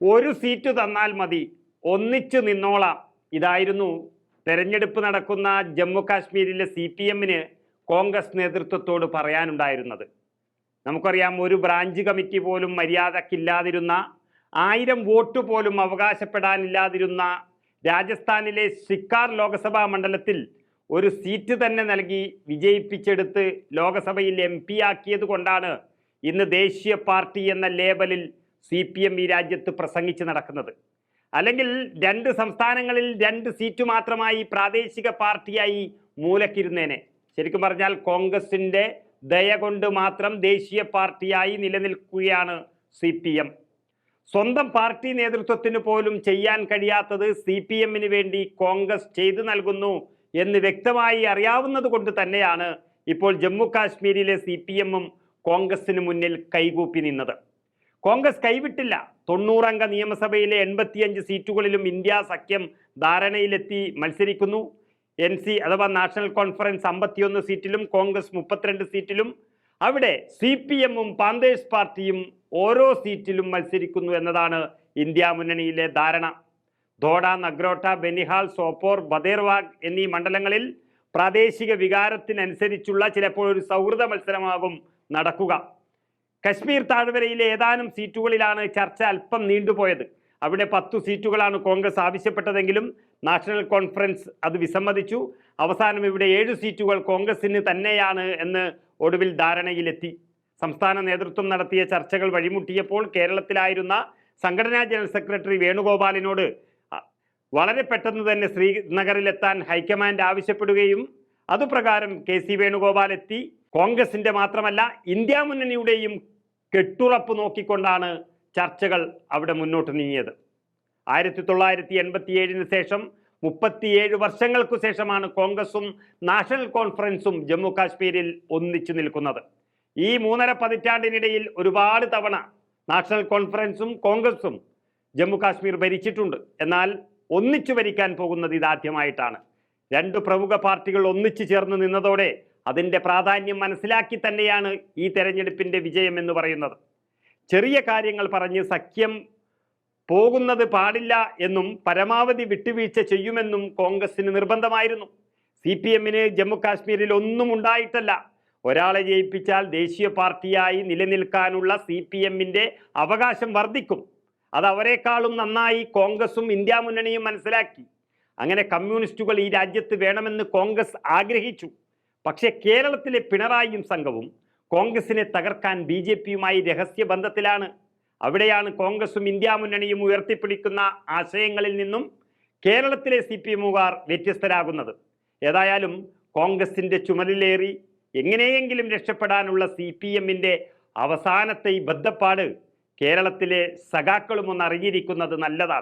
ഒരു സീറ്റ് തന്നാൽ മതി. ഒന്നിച്ചു നിന്നോളാം. ഇതായിരുന്നു തെരഞ്ഞെടുപ്പ് നടക്കുന്ന ജമ്മു കാശ്മീരിലെ സി പി എമ്മിന് കോൺഗ്രസ് നേതൃത്വത്തോട് പറയാനുണ്ടായിരുന്നത്. നമുക്കറിയാം ഒരു ബ്രാഞ്ച് കമ്മിറ്റി പോലും മര്യാദക്കില്ലാതിരുന്ന ആയിരം വോട്ട് പോലും അവകാശപ്പെടാനില്ലാതിരുന്ന രാജസ്ഥാനിലെ ഷിക്കാർ ലോക്സഭാ മണ്ഡലത്തിൽ ഒരു സീറ്റ് തന്നെ നൽകി വിജയിപ്പിച്ചെടുത്ത് ലോക്സഭയിൽ എം പി ആക്കിയത് കൊണ്ടാണ് ഇന്ന് ദേശീയ പാർട്ടി എന്ന ലേബലിൽ സി പി എം ഈ രാജ്യത്ത് പ്രസംഗിച്ച് നടക്കുന്നത്. അല്ലെങ്കിൽ രണ്ട് സംസ്ഥാനങ്ങളിൽ രണ്ട് സീറ്റ് മാത്രമായി പ്രാദേശിക പാർട്ടിയായി മൂലക്കിരുന്നേനെ. ശരിക്കും പറഞ്ഞാൽ കോൺഗ്രസിന്റെ ദയ കൊണ്ട് മാത്രം ദേശീയ പാർട്ടിയായി നിലനിൽക്കുകയാണ് സി പി എം. സ്വന്തം പാർട്ടി നേതൃത്വത്തിന് പോലും ചെയ്യാൻ കഴിയാത്തത് സി പി എമ്മിന് വേണ്ടി കോൺഗ്രസ് ചെയ്തു നൽകുന്നു എന്ന് വ്യക്തമായി അറിയാവുന്നത് കൊണ്ട് തന്നെയാണ് ഇപ്പോൾ ജമ്മു കാശ്മീരിലെ സി പി എമ്മും കോൺഗ്രസിന് മുന്നിൽ കൈകൂപ്പി നിന്നത്. കോൺഗ്രസ് കൈവിട്ടില്ല. തൊണ്ണൂറംഗ നിയമസഭയിലെ എൺപത്തിയഞ്ച് സീറ്റുകളിലും ഇന്ത്യ സഖ്യം ധാരണയിലെത്തി മത്സരിക്കുന്നു. എൻ സി അഥവാ നാഷണൽ കോൺഫറൻസ് അമ്പത്തിയൊന്ന് സീറ്റിലും കോൺഗ്രസ് മുപ്പത്തിരണ്ട് സീറ്റിലും. അവിടെ സി പി എമ്മും പാന്തേഴ്സ് പാർട്ടിയും ഓരോ സീറ്റിലും മത്സരിക്കുന്നു എന്നതാണ് ഇന്ത്യ മുന്നണിയിലെ ധാരണ. ധോഡ നഗ്രോട്ട ബെനിഹാൽ സോപ്പോർ ബദേർവാഗ് എന്നീ മണ്ഡലങ്ങളിൽ പ്രാദേശിക വികാരത്തിനനുസരിച്ചുള്ള ചിലപ്പോൾ ഒരു സൗഹൃദ മത്സരമാകും നടക്കുക. കശ്മീർ താഴ്വരയിലെ ഏതാനും സീറ്റുകളിലാണ് ചർച്ച അല്പം നീണ്ടുപോയത്. അവിടെ പത്തു സീറ്റുകളാണ് കോൺഗ്രസ് ആവശ്യപ്പെട്ടതെങ്കിലും നാഷണൽ കോൺഫറൻസ് അത് വിസമ്മതിച്ചു. അവസാനം ഇവിടെ ഏഴ് സീറ്റുകൾ കോൺഗ്രസിന് തന്നെയാണ് എന്ന് ഒടുവിൽ ധാരണയിലെത്തി. സംസ്ഥാന നേതൃത്വം നടത്തിയ ചർച്ചകൾ വഴിമുട്ടിയപ്പോൾ കേരളത്തിലായിരുന്ന സംഘടനാ ജനറൽ സെക്രട്ടറി വേണുഗോപാലിനോട് വളരെ പെട്ടെന്ന് തന്നെ ശ്രീനഗറിലെത്താൻ ഹൈക്കമാൻഡ് ആവശ്യപ്പെടുകയും അതുപ്രകാരം കെ സി വേണുഗോപാൽ എത്തി. കോൺഗ്രസിന്റെ മാത്രമല്ല ഇന്ത്യ മുന്നണിയുടെയും കെട്ടുറപ്പ് നോക്കിക്കൊണ്ടാണ് ചർച്ചകൾ അവിടെ മുന്നോട്ട് നീങ്ങിയത്. ആയിരത്തി തൊള്ളായിരത്തി എൺപത്തിയേഴിന് ശേഷം മുപ്പത്തിയേഴ് വർഷങ്ങൾക്കു ശേഷമാണ് കോൺഗ്രസും നാഷണൽ കോൺഫറൻസും ജമ്മു കാശ്മീരിൽ ഒന്നിച്ചു നിൽക്കുന്നത്. ഈ മൂന്നര പതിറ്റാണ്ടിനിടയിൽ ഒരുപാട് തവണ നാഷണൽ കോൺഫറൻസും കോൺഗ്രസും ജമ്മു കാശ്മീർ ഭരിച്ചിട്ടുണ്ട്. എന്നാൽ ഒന്നിച്ചു ഭരിക്കാൻ പോകുന്നത് ഇതാദ്യമായിട്ടാണ്. രണ്ട് പ്രമുഖ പാർട്ടികൾ ഒന്നിച്ചു ചേർന്ന് നിന്നതോടെ അതിന്റെ പ്രാധാന്യം മനസ്സിലാക്കി തന്നെയാണ് ഈ തെരഞ്ഞെടുപ്പിന്റെ വിജയം എന്ന് പറയുന്നത്. ചെറിയ കാര്യങ്ങൾ പറഞ്ഞ് സഖ്യം പോകുന്നത് പാടില്ല എന്നും പരമാവധി വിട്ടുവീഴ്ച ചെയ്യുമെന്നും കോൺഗ്രസിന് നിർബന്ധമായിരുന്നു. സി പി എമ്മിന് ജമ്മുകാശ്മീരിൽ ഒന്നും ഉണ്ടായിട്ടല്ല. ഒരാളെ ജയിപ്പിച്ചാൽ ദേശീയ പാർട്ടിയായി നിലനിൽക്കാനുള്ള സി പി എമ്മിന്റെ അവകാശം വർദ്ധിക്കും. അത് നന്നായി കോൺഗ്രസും ഇന്ത്യ മുന്നണിയും മനസ്സിലാക്കി. അങ്ങനെ കമ്മ്യൂണിസ്റ്റുകൾ ഈ രാജ്യത്ത് വേണമെന്ന് കോൺഗ്രസ് ആഗ്രഹിച്ചു. പക്ഷേ കേരളത്തിലെ പിണറായിയും സംഘവും കോൺഗ്രസിനെ തകർക്കാൻ ബി ജെ പിയുമായി രഹസ്യ ബന്ധത്തിലാണ്. അവിടെയാണ് കോൺഗ്രസും ഇന്ത്യ മുന്നണിയും ഉയർത്തിപ്പിടിക്കുന്ന ആശയങ്ങളിൽ നിന്നും കേരളത്തിലെ സി പി എമ്മുകാർ വ്യത്യസ്തരാകുന്നത്. ഏതായാലും കോൺഗ്രസിന്റെ ചുമലിലേറി എങ്ങനെയെങ്കിലും രക്ഷപ്പെടാനുള്ള സി പി എമ്മിന്റെ അവസാനത്തെ ഈ ബദ്ധപ്പാട് കേരളത്തിലെ സഖാക്കളും ഒന്ന് അറിഞ്ഞിരിക്കുന്നത് നല്ലതാണ്.